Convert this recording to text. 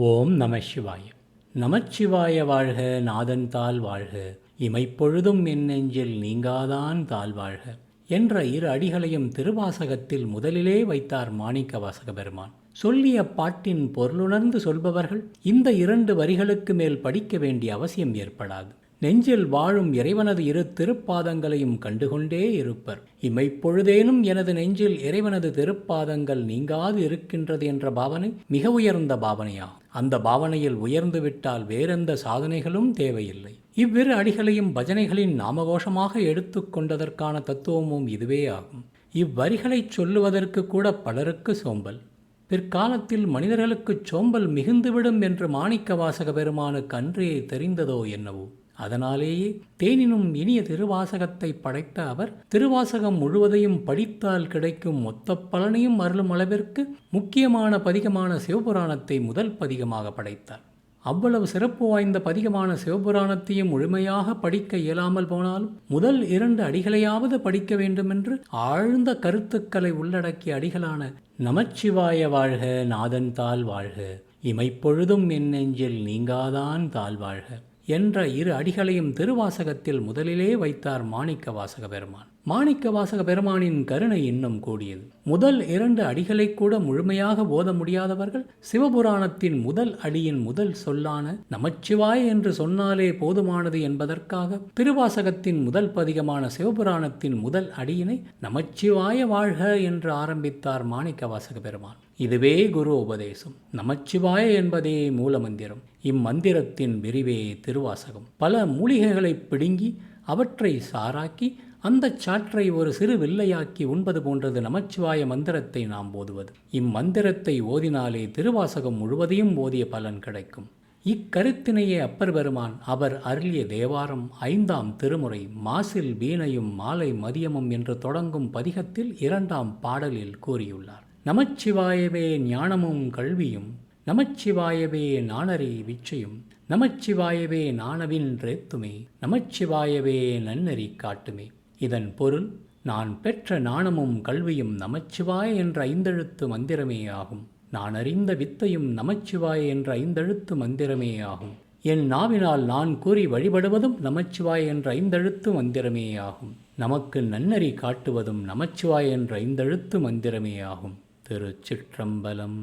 ஓம் நம சிவாய. நமச்சிவாய வாழ்க நாதன் தாள் வாழ்க. இமைப்பொழுதும் என் நெஞ்சில் நீங்காதான் தால் வாழ்க என்ற இரு அடிகளையும் திருவாசகத்தில் முதலிலே வைத்தார் மாணிக்க வாசக பெருமான். சொல்லிய பாட்டின் பொருளுணர்ந்து சொல்பவர்கள் இந்த இரண்டு வரிகளுக்கு மேல் படிக்க வேண்டிய அவசியம் ஏற்படாது. நெஞ்சில் வாழும் இறைவனது இரு திருப்பாதங்களையும் கண்டுகொண்டே இருப்பர். இமைப்பொழுதேனும் எனது நெஞ்சில் இறைவனது திருப்பாதங்கள் நீங்காது இருக்கின்றது என்ற பாவனை மிக உயர்ந்த பாவனையா? அந்த பாவனையில் உயர்ந்துவிட்டால் வேறெந்த சாதனைகளும் தேவையில்லை. இவ்விரு அடிகளையும் பஜனைகளின் நாமகோஷமாக எடுத்துக்கொண்டதற்கான தத்துவமும் இதுவே ஆகும். இவ்வரிகளைச் சொல்லுவதற்கு கூட பலருக்கு சோம்பல். பிற்காலத்தில் மனிதர்களுக்கு சோம்பல் மிகுந்துவிடும் என்று மாணிக்க வாசக பெருமானுக்கு அன்றே தெரிந்ததோ என்னவோ? அதனாலேயே தேனினும் இனிய திருவாசகத்தை படைத்த அவர் திருவாசகம் முழுவதையும் படித்தால் கிடைக்கும் மொத்த பலனையும் அருளும் அளவிற்கு முக்கியமான பதிகமான சிவபுராணத்தை முதல் பதிகமாக படைத்தார். அவ்வளவு சிறப்பு வாய்ந்த பதிகமான சிவபுராணத்தையும் முழுமையாக படிக்க இயலாமல் போனாலும் முதல் இரண்டு அடிகளையாவது படிக்க வேண்டுமென்று ஆழ்ந்த கருத்துக்களை உள்ளடக்கிய அடிகளான நமச்சிவாய வாழ்க நாதன் தாள் வாழ்க. இமைப்பொழுதும் என் நெஞ்சில் நீங்காதான் தாழ்வாழ்க என்ற இரு அடிகளையும் திருவாசகத்தில் முதலிலே வைத்தார் மாணிக்க வாசக பெருமான் மாணிக்க வாசக பெருமானின் கருணை இன்னும் கூடியது. முதல் இரண்டு அடிகளை கூட முழுமையாக போத முடியாதவர்கள் சிவபுராணத்தின் முதல் அடியின் முதல் சொல்லான நமச்சிவாய் என்று சொன்னாலே போதுமானது என்பதற்காக திருவாசகத்தின் முதல் பதிகமான சிவபுராணத்தின் முதல் அடியினை நமச்சிவாய வாழ்க என்று ஆரம்பித்தார் மாணிக்க வாசக பெருமான். இதுவே குரு உபதேசம். நமச்சிவாய என்பதே மூலமந்திரம். இம்மந்திரத்தின் விரிவே திருவாசகம். பல மூலிகைகளை பிடுங்கி அவற்றை சாராக்கி அந்த சாற்றை ஒரு சிறு வில்லையாக்கி உண்பது போன்றது நமச்சிவாய மந்திரத்தை நாம் ஓதுவது. இம்மந்திரத்தை ஓதினாலே திருவாசகம் முழுவதையும் ஓதிய பலன் கிடைக்கும். இக்கருத்தினையே அப்பர் பெருமான் அவர் அருளிய தேவாரம் ஐந்தாம் திருமுறை மாசில் வீணையும் மாலை மதியமும் என்று தொடங்கும் பதிகத்தில் இரண்டாம் பாடலில் கூறியுள்ளார். நமச்சிவாயவே ஞானமும் கல்வியும் நமச்சிவாயவே நாணரி விச்சையும் நமச்சிவாயவே நாணவின் ரேத்துமே நமச்சிவாயவே நன்னறி காட்டுமே. இதன் பொருள் நான் பெற்ற நாணமும் கல்வியும் நமச்சிவாய என்ற ஐந்தெழுத்து மந்திரமே ஆகும் நான் அறிந்த வித்தையும் நமச்சிவாய என்ற ஐந்தெழுத்து மந்திரமே ஆகும் என் நாவினால் நான் கூறி வழிபடுவதும் நமச்சிவாய என்ற ஐந்தெழுத்து மந்திரமே ஆகும் நமக்கு நன்னறி காட்டுவதும் நமச்சிவாய என்ற ஐந்தெழுத்து மந்திரமே ஆகும் திருச்சிற்றம்பலம்.